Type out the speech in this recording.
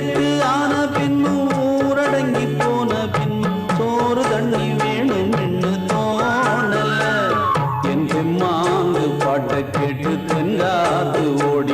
எட்டு ஆன பின்னும் ஊரடங்கி போன பின் சோறு தண்ணி வேணும் நின்று தோணல. என் மாங்கு பாட்டை கேட்டு தென்காத்து ஓடி